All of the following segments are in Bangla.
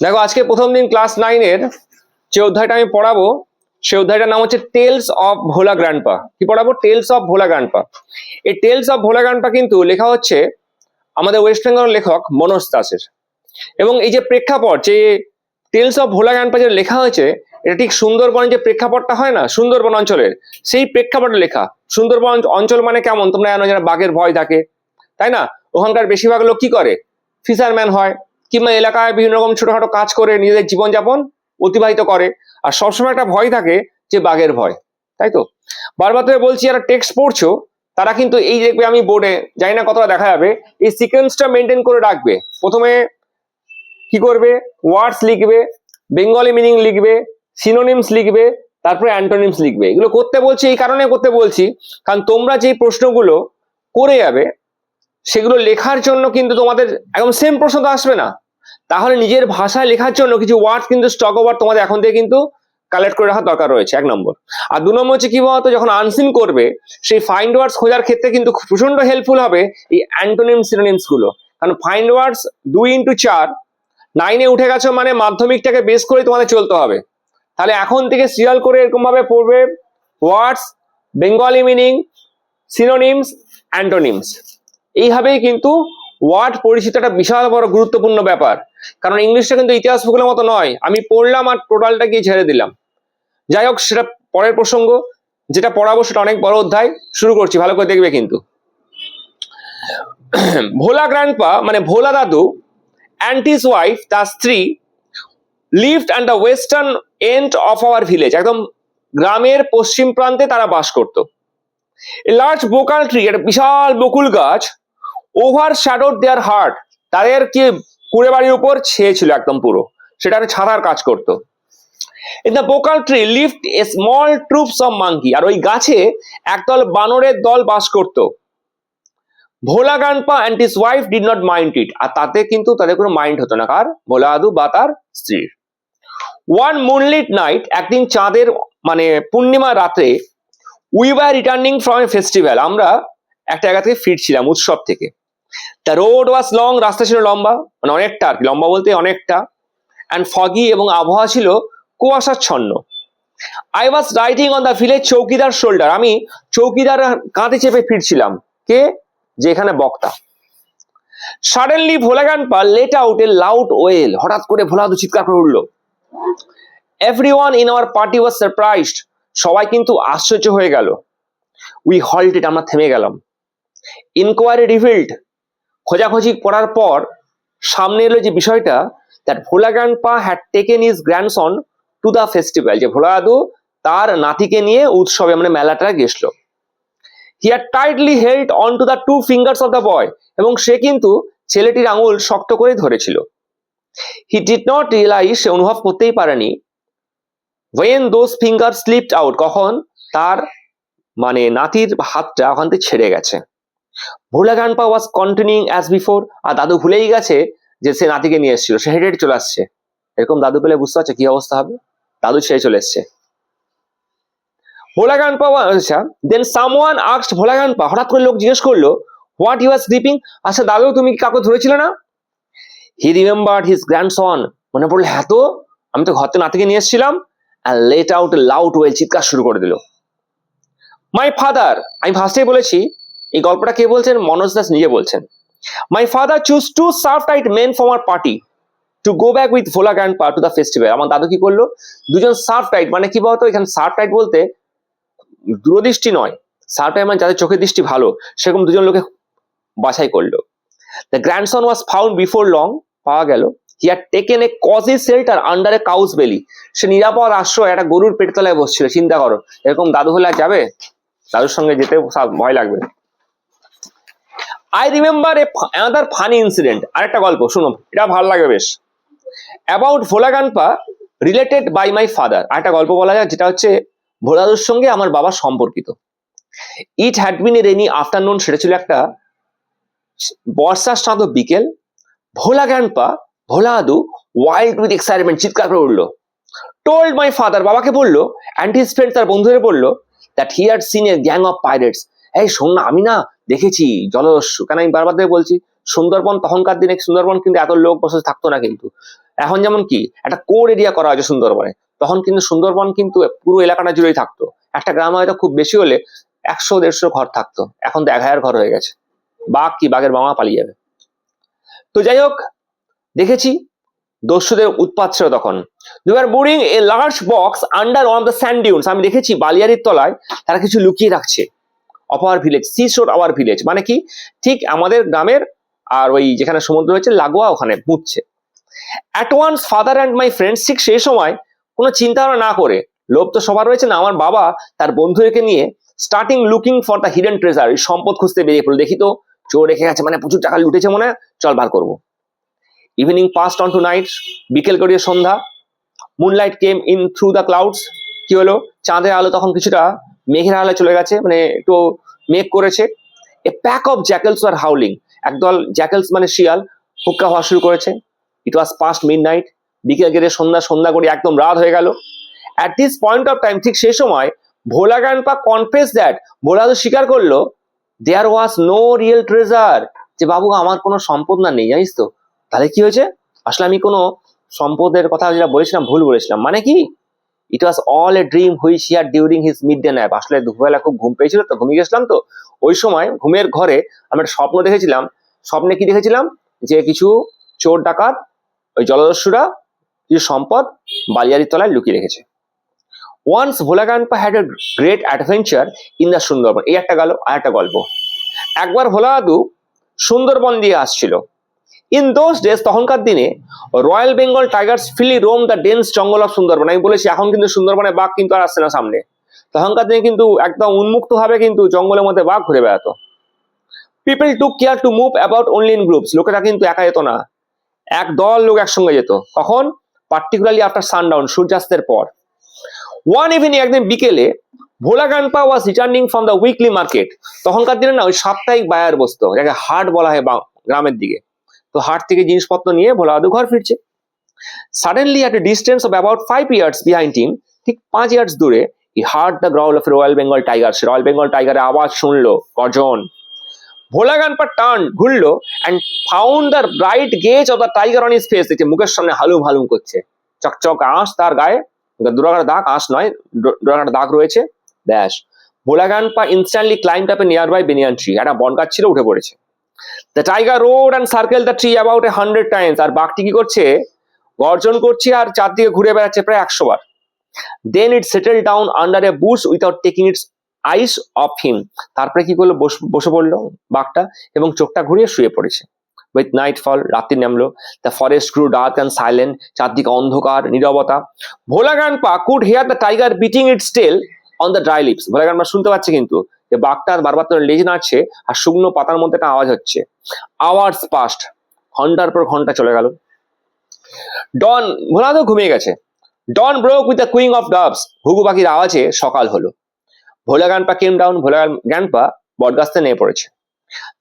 দেখো, আজকে প্রথম দিন ক্লাস নাইনের যে অধ্যায়টা আমি পড়াবো সে অধ্যায়টার নাম হচ্ছে টেলস অফ ভোলা গ্র্যান্ডপা কি পড়াবো? টেলস অফ ভোলা গ্র্যান্ডপা এই টেলস অফ ভোলা গ্র্যান্ডপা কিন্তু লেখা হচ্ছে আমাদের ওয়েস্ট বেঙ্গল লেখক মনোজ দাসের। এবং এই যে প্রেক্ষাপট, যে টেলস অফ ভোলা গ্র্যান্ডপা যে লেখা হয়েছে, এটা ঠিক সুন্দরবনের যে প্রেক্ষাপটটা হয় না, সুন্দরবন অঞ্চলের, সেই প্রেক্ষাপটে লেখা। সুন্দরবন অঞ্চল মানে কেমন? তোমরা জানো যারা বাঘের ভয় থাকে। তাই না? ওখানকার বেশিরভাগ লোক কি করে? ফিশারম্যান হয়। কিংবা এলাকায় বিভিন্ন রকম ছোটখাটো কাজ করে নিজেদের জীবনযাপন অতিবাহিত করে। আর সবসময় একটা ভয় থাকে যে বাঘের ভয়, তাই তো? বারবার ধরে বলছি, যারা টেক্সট পড়ছো, তারা কিন্তু এই দেখবে আমি বোর্ডে জানি না কতটা দেখা যাবে, এই সিকোয়েন্সটা মেনটেন করে রাখবে। প্রথমে কি করবে? ওয়ার্ডস লিখবে বেঙ্গলি মিনিং লিখবে সিনোনিমস লিখবে, তারপরে অ্যান্টোনিমস লিখবে। এগুলো করতে বলছি, এই কারণে করতে বলছি, কারণ তোমরা যে প্রশ্নগুলো করে যাবে, সেগুলো লেখার জন্য কিন্তু তোমাদের একদম সেম প্রশ্ন তো আসবে না। তাহলে নিজের ভাষায় লেখার জন্য কিছু ওয়ার্ড কিন্তু স্টক ওভার তোমাদের এখন থেকে কিন্তু কালেক্ট করে রাখার দরকার রয়েছে, এক নম্বর। আর দু নম্বর হচ্ছে কি বলতো, যখন আনসিন করবে, সেই ফাইন্ড ওয়ার্ডস খোঁজার ক্ষেত্রে কিন্তু প্রচণ্ড হেল্পফুল হবে এই অ্যান্টোনিম সিনোনিমসগুলো। কারণ ফাইন্ড ওয়ার্ডস দুই ইন্টু চার নাইনে উঠে গেছো মানে মাধ্যমিকটাকে বেস করে তোমাদের চলতে হবে। তাহলে এখন থেকে সিরিয়াল করে এরকম ভাবে পড়বে words Bengali meaning synonyms antonyms এইভাবেই কিন্তু ওয়ার্ড পরিচিত একটা বিশাল বড় গুরুত্বপূর্ণ ব্যাপার। কারণ ইংলিশটা কিন্তু ইতিহাস ভূগোলের মতো নয়। আমি পড়লাম আর টোটালটা গিয়ে ছেড়ে দিলাম। যাই হোক, সেটা পরের প্রসঙ্গ। যেটা পড়াবো সেটা অনেক বড় অধ্যায়। শুরু করছি, ভালো করে দেখবে কিন্তু। ভোলা গ্র্যান্ডপা মানে ভোলা দাদু অ্যান্ড হিজ ওয়াইফ তার স্ত্রী lived and the western end of our village একদম গ্রামের পশ্চিম প্রান্তে তারা বাস করত। লার্জ বোকাল ট্রি একটা বিশাল বকুল গাছ ওভার শ্যাডোড দেয়ার হার্ট তাদের কি কুড়ে বাড়ির উপর ছেয়েছিল একদম পুরো। সেটা ছাতার কাজ করতো। In the bakul tree lived a small troops of monkey আর ওই গাছে একদল বানরের দল বাস করতো। Bhola grandpa and his wife did not mind it আর তাতে কিন্তু তাদের কোনো মাইন্ড হতো না, কার? ভোলা আদু বা তার স্ত্রীর। ওয়ান মুনলিট নাইট একদিন চাঁদের মানে পূর্ণিমা রাতে we were returning from a festival আমরা একটা জায়গা থেকে ফিরছিলাম উৎসব থেকে। দ্য রোড ওয়াজ লং রাস্তা ছিল লম্বা মানে অনেকটা আর কি, লম্বা বলতে অনেকটা। অ্যান্ড ফগি এবং আবহাওয়া ছিল কুয়াশাচ্ছন্ন। I was riding on the village chowkidar shoulder আমি চৌকিদার কাঁধে চেপে ফিরছিলাম। কে? যে এখানে বক্তা suddenly Bhola grandpa let out a loud yell হঠাৎ করে ভোলাদু চিৎকার করে উঠল। Everyone in our party was surprised সবাই কিন্তু আশ্চর্য হয়ে গেল। উই হল্টেড আমরা থেমে গেলাম। ইনকোয়ারি রিভিল্ড খোঁজাখুঁজি করার পর সামনে এলো যে বিষয়টা that Bhola grandpa had taken his grandson to the festival যে ভোলা দাদু তার নাতিকে নিয়ে উৎসবে মানে মেলাটা গেছিল he had tightly held on to the two fingers of the boy এবং সে কিন্তু ছেলেটির আঙুল শক্ত করে ধরেছিল। হি ডিড নট রিয়েলাইজ সে অনুভব করতেই পারেনি when those finger slipped out কখন তার মানে নাতির হাতটা ওখান থেকে ছেড়ে গেছে। Bhola grandpa was continuing as before আর দাদু ভুলেই গেছে যে সে নাতিকে নিয়ে এসেছিল, সে হেঁটে হেঁটে চলে আসছে। এরকম দাদু পেলে বুঝতে পারছে কি অবস্থা হবে? দাদু ছেড়ে চলে এসছে। ভোলা গ্র্যান্ডপা আচ্ছা দেন সামওয়ান আক্সড ভোলা গ্র্যান্ডপা হঠাৎ করে লোক জিজ্ঞেস করল হোয়াট ইউ আর স্লিপিং আচ্ছা দাদু, তুমি কি কাউকে ধরেছিলে না? হি রিমেম্বার্ড হিজ গ্র্যান্ডসন মনে পড়ল হ্যাঁ তো, আমি তো ঘর থেকে নাতিকে নিয়ে এসেছিলাম। লেট আউট লাউড ওয়েল চিৎকার শুরু করে দিল। মাই ফাদার আমি ফার্স্টেই বলেছি এই গল্পটা কে বলছেন? মনোজ দাস নিজে বলছেন। My father choose two serve tight men from our party to go back with Bhola grandpa to the festival আমার দাদু কি করল? দুজন সার্ভ টাইট মানে কি বলতো? এখানে সার্ভ টাইট বলতে দূরদৃষ্টি নয়। সার্ভ টাইট মানে যাদের চোখের দৃষ্টি ভালো, সেরকম দুজন লোকে বাছাই করল। The grandson was found before long পাওয়া গেল। He had taken a cosy shelter under a cow's belly সে নিরাপদ আশ্রয়, একটা গরুর পেট তলায় বসছিল। চিন্তা করো, এরকম দাদু হলে যাবে? দাদুর সঙ্গে যেতে ভয় লাগবে I remember a another funny incident আরেকটা গল্প শুনো এটা ভালো লাগে বেশ। About Bhola grandpa related by my father আরেকটা গল্প বলা যায় যেটা হচ্ছে ভোলাদুর সঙ্গে আমার বাবা সম্পর্কিত। It had been a rainy afternoon সেটা ছিল একটা বর্ষার শান্ত বিকেল। ভোলা grandpa Bhola Adu wild with excitement চিৎকার করে উঠল। টোল্ড মাই ফাদার বাবাকে বলল অ্যান্ড হিজ ফ্রেন্ড তার বন্ধুদের বলল that he had seen a gang of pirates এই শোন না, আমি না দেখেছি জলদস্যু কেন আমি বারবার ধরে বলছি, সুন্দরবন, তখনকার দিনে সুন্দরবন কিন্তু এত লোক বসে থাকতো না কিন্তু। এখন যেমন কি, একটা কোর এরিয়া করা হয়েছে সুন্দরবনে, তখন কিন্তু সুন্দরবন কিন্তু পুরো এলাকাটা জুড়েই থাকতো। একটা গ্রামে হয়তো খুব বেশি হলে একশো, দেড়শো ঘর থাকতো। এখন তো এক হাজার ঘর হয়ে গেছে। বাঘ কি বাঘের মামা পালিয়ে যাবে? তো যাই হোক, দেখেছি, দস্যুদের উৎপাত ছিল তখন। দু are burying a large box under one of the sand dunes আমি দেখেছি, বালিয়ারির তলায় তারা কিছু লুকিয়ে রাখছে। Our village seashore our village মানে কি? ঠিক আমাদের গ্রামের আর ওই যেখানে সমুদ্র রয়েছে, লাগোয়া ওখানে বুঝছে। At once father and my friends ঠিক সেই সময় কোনো চিন্তা ভাবনা না করে, লোভ তো সবার রয়েছে না, আমার বাবা তার বন্ধুদেরকে নিয়ে starting looking for the hidden treasure এই সম্পদ খুঁজতে বেরিয়ে পড়ল। দেখি তো, চোর রেখে গেছে মানে প্রচুর টাকা লুটেছে মনে হয়, চল বার করব। Evening passed on to night বিকেল গড়িয়ে সন্ধ্যা moonlight came in through the clouds কি হলো? চাঁদের আলো তখন কিছুটা মেঘের আলো চলে গেছে মানে একটু মেঘ করেছে। এ প্যাক অফ জ্যাকেলস আর হাউলিং একদল জ্যাকেলস মানে শিয়াল হুক্কা হওয়া শুরু করেছে। It was past midnight বিকেল গেলে সন্ধ্যা সন্ধ্যা করে একদম রাত হয়ে গেল। At this point of time ঠিক সেই সময় ভোলা গ্যান্ডপা কনফেস দ্যাট ভোলা তো স্বীকার করল there was no real treasure যে বাবু, আমার কোনো সম্পদ না নেই, জানিস তো। তাহলে কি হয়েছে? আসলে আমি কোনো সম্পদের কথা যেটা বলেছিলাম, ভুল বলেছিলাম। মানে কি? It was all a dream which here during his midday nap আসলে দুপুরবেলা খুব ঘুম পেয়েছিল তো ঘুমিয়ে গেছিলাম তো। ওই সময় ঘুমের ঘরে আমি একটা স্বপ্ন দেখেছিলাম। স্বপ্নে কি দেখেছিলাম? যে কিছু চোর ডাকাত, ওই জলদস্যুরা কিছু সম্পদ বালিয়ারির তলায় লুকিয়ে রেখেছে। Once Bhola grandpa had a great adventure in the Sundarban. এই একটা গেল আর একটা গল্প। একবার ভোলাদু সুন্দরবন দিয়ে আসছিল। ইন দোজ ডেজ তখনকার দিনে royal Bengal tigers freely roam the dense jungle of Sundarban আমি বলেছি, এখন কিন্তু সুন্দরবনে বাঘ কিন্তু আর আসছে না সামনে। তখনকার দিনে কিন্তু একদম উন্মুক্ত ভাবে কিন্তু জঙ্গলের মধ্যে বাঘ ঘুরে বেড়াতো। People to care to move about only in groups লোকেরা কিন্তু একা যেত না। এক দল লোক একসঙ্গে যেত। কখন? পার্টিকুলারলি আফটার সানডাউন সূর্যাস্তের পর। ওয়ান ইভিনিং একদিন বিকেলে, Bhola grandpa was returning from the weekly market তখনকার দিনে না, ওই সাপ্তাহিক বায়ার বসতো। যাকে হাট বলা হয় গ্রামের দিকে। তো হাট থেকে জিনিসপত্র নিয়ে ভোলা দাদু ঘর ফিরছে। Suddenly at a distance of about five yards behind him ঠিক পাঁচ ইয়ার্স দূরে he heard the growl of royal Bengal tiger say royal Bengal টাইগারের আওয়াজ শুনলো, গর্জন। Bhola grandpa turn ঘুরলো and found the bright gaze of the tiger on his face দেখছে মুখের সামনে হালুম হালুম করছে। চকচক আঁশ তার গায়ে দুরাঘাট দাগ, আঁশ নয় দুরাঘাট দাগ রয়েছে, ব্যাস। Bhola grandpa instantly climb up nearby banyan tree একটা বন গাছ ছিল উঠে পড়েছে। The tiger roared and circle the tree about a hundred times আর বাঘটি কি করছে? গর্জন করছে আর চারদিকে ঘুরে বেড়াচ্ছে প্রায় একশো বার। Then it settle down under a bush without taking its eyes off him তারপরে কি করল? বসে পড়ল বাঘটা এবং চোখটা ঘুরিয়ে শুয়ে পড়েছে। উইথ নাইট ফল রাত্রি নামলো। The forest grew dark and silent চারদিকে অন্ধকার, নীরবতা। Bhola pa could hear the tiger beating its tail on the dry leaves Bhola pa শুনতে পাচ্ছে কিন্তু। যে বাঘটা বারবার তোর লেজ নাড়ছে আর শুকনো পাতার মধ্যে একটা আওয়াজ হচ্ছে। Hours passed. ঘণ্টার পর ঘণ্টা চলে গেল। ডন ভোলা তো ঘুমিয়ে গেছে। Dawn broke with the cooing of doves ঘুঘু পাখির আওয়াজে সকাল হলো। ভোলা গানপা কেম ডাউন ভোলা গানপা বটগাছতে নেমে পড়েছে।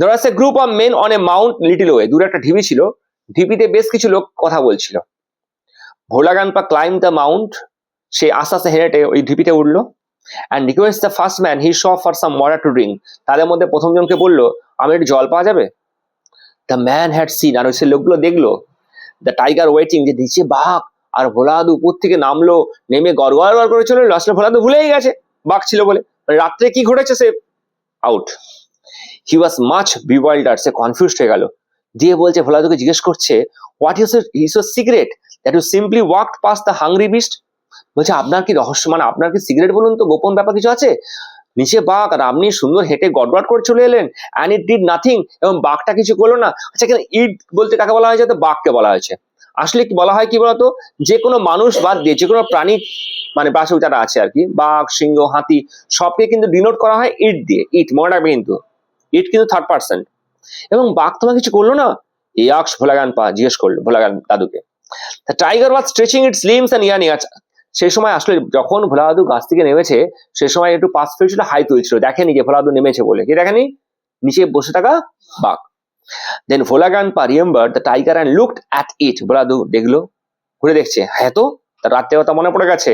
Was a group of men on a mound little way দূরে একটা ঢিবি ছিল। ঢিবিতে বেশ কিছু লোক কথা বলছিল। Bhola grandpa climb the mound সে আস্তে আস্তে হেঁটে ওই ঢিপিতে উঠল। And request the first man he saw for some water to drink তাদের মধ্যে প্রথম জনকে বলল আমি একটু জল পাওয়া যাবে? দ্য ম্যান হ্যাড সিন আর সে লোকগুলো দেখল। দ্য টাইগার ওয়েটিং যে নিচে বাঘ, আর ভোলাদু উপর থেকে নামলো, নেমে গড়গড় গড় করে চলে আসলে ভোলাদু ভুলেই গেছে, বাঘ ছিল বলে। মানে রাত্রে কি ঘটেছে সে out he was much bewildered say confused হয়ে গেল। দিয়ে বলছে, ভোলাদুকে জিজ্ঞেস করছে what use is your cigarette that you simply walked past the hungry beast বলছে, আপনার কি রহস্য? মানে আপনার কি সিগারেট বলুন তো, গোপন ব্যাপার কিছু আছে? নিচে বাঘ আর আপনি সুন্দর হেঁটে গড়গড় করে চলে এলেন অ্যান্ড ইট ডিড নাথিং এবং বাঘটা কিছু করল না। আচ্ছা এখানে ইট বলতে কাকে বলা হয়েছে? তো বাঘকে বলা হয়েছে। আসলে কি বলা হয় কি বলতো? যে কোনো মানুষ বাদ দিয়ে, যে কোনো প্রাণী মানে বাসে যারা আছে আর কি, বাঘ, সিংহ, হাতি, সবকে কিন্তু ডিনোট করা হয় ইট দিয়ে ইট মনে রাখবে কিন্তু। ইট কিন্তু থার্ড পার্সন এবং বাঘ তোমার কিছু করল না? ইয়াক্স ভোলাগান পা, জিজ্ঞেস করল, ভোলাগান দাদুকে। Tiger was stretching its limbs and yawning সেই সময় আসলে যখন ভোলা দাদু গাছ থেকে নেমেছে, সে সময় একটু পাস ফিরছিল হাই তুলছিল। দেখেনি যে ভোলা দাদু নেমেছে বলে। কি দেখেনি? নিচে বসে থাকা বাঘ। Then Bhola grandpa remember the tiger and looked at it ভোলাদু দেখল, ঘুরে দেখছে। হ্যাঁ তো, তার রাত্রে কথা মনে পড়ে গেছে।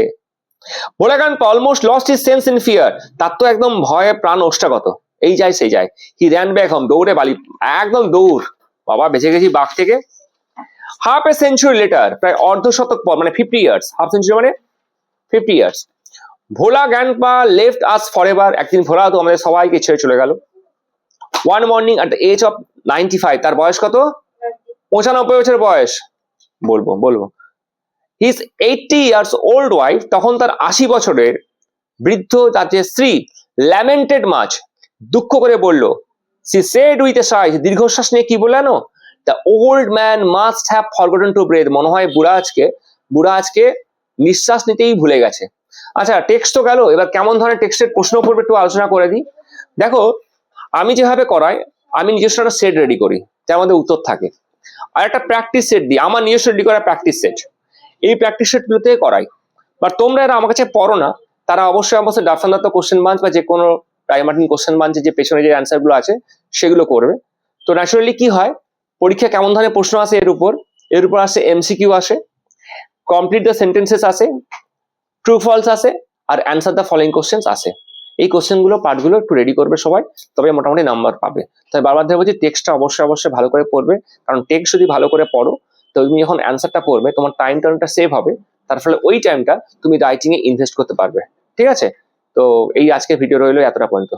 Bhola grandpa almost lost his sense in fear তার তো একদম ভয়ে প্রাণ ওষ্ঠাগত। এই যায়, সেই যায়। হি র্যান ব্যাক হোম দৌড়ে বালি, একদম দৌড়। বাবা, বেঁচে গেছি বাঘ থেকে। হাফ এ সেঞ্চুরি লেটার প্রায় অর্ধ শতক পর মানে ফিফটি ইয়ার্স হাফ সেঞ্চুরি মানে fifty years Bhola grandpa left us for ever একদিন ভোলা তো আমাদের সবাইকে ছেড়ে চলে গেল। One morning at the age of ninety five তার বয়স কত? পঁচানব্বই বছর বয়স। বলব বলব। His eighty years old wife তখন তার আশি বছরের বৃদ্ধ তার যে স্ত্রী ল্যামেন্টেড মাছ দুঃখ করে বলল she said with a sigh দীর্ঘশ্বাস নিয়ে কি বললেন the old man must have forgotten to breathe মনে হয় বুড়া আজকে বুড়া আজকে নিঃশ্বাস নিতেই ভুলে গেছে। আচ্ছা টেক্সট তো গেল, এবার কেমন ধরনের টেক্সটের প্রশ্ন করবে একটু আলোচনা করে দিই। দেখো, আমি যেভাবে করাই, আমি নিজস্ব একটা সেট রেডি করি, যার মধ্যে উত্তর থাকে। আর একটা প্র্যাকটিস সেট দিই, আমার নিজস্ব রেডি করা প্র্যাকটিস সেট এই প্র্যাকটিস সেটগুলোতে করাই। বাট তোমরা এরা আমার কাছে পড়ো না, তারা অবশ্যই অবশ্যই ডাফসান দত্ত কোশ্চেন বাঞ্চ বা যে কোনো টাইমার্টিন কোশ্চেন বাঞ্চে যে পেছনে যে অ্যান্সারগুলো আছে, সেগুলো করবে। তো ন্যাচুরালি কি হয় পরীক্ষা কেমন ধরনের প্রশ্ন আসে এর উপর এর উপর আসে এমসিকিউ আসে। কমপ্লিট দ্য সেন্টেন্সেস আসে ট্রু ফলস আসে আর অ্যান্সার দ্য ফলোইং কোশ্চেন্স আসে এই কোশ্চেনগুলো পার্টগুলো একটু রেডি করবে সবাই, তবে মোটামুটি নাম্বার পাবে। তাই বারবার ধরে বলছি টেক্সটটা অবশ্যই অবশ্যই ভালো করে পড়বে, কারণ টেক্সট যদি ভালো করে পড়ো, তো তুমি যখন অ্যান্সারটা পড়বে, তোমার টাইম টাইমটা সেভ হবে, তার ফলে ওই টাইমটা তুমি রাইটিংয়ে ইনভেস্ট করতে পারবে। ঠিক আছে? তো এই আজকের ভিডিও রইল এতটা পর্যন্ত।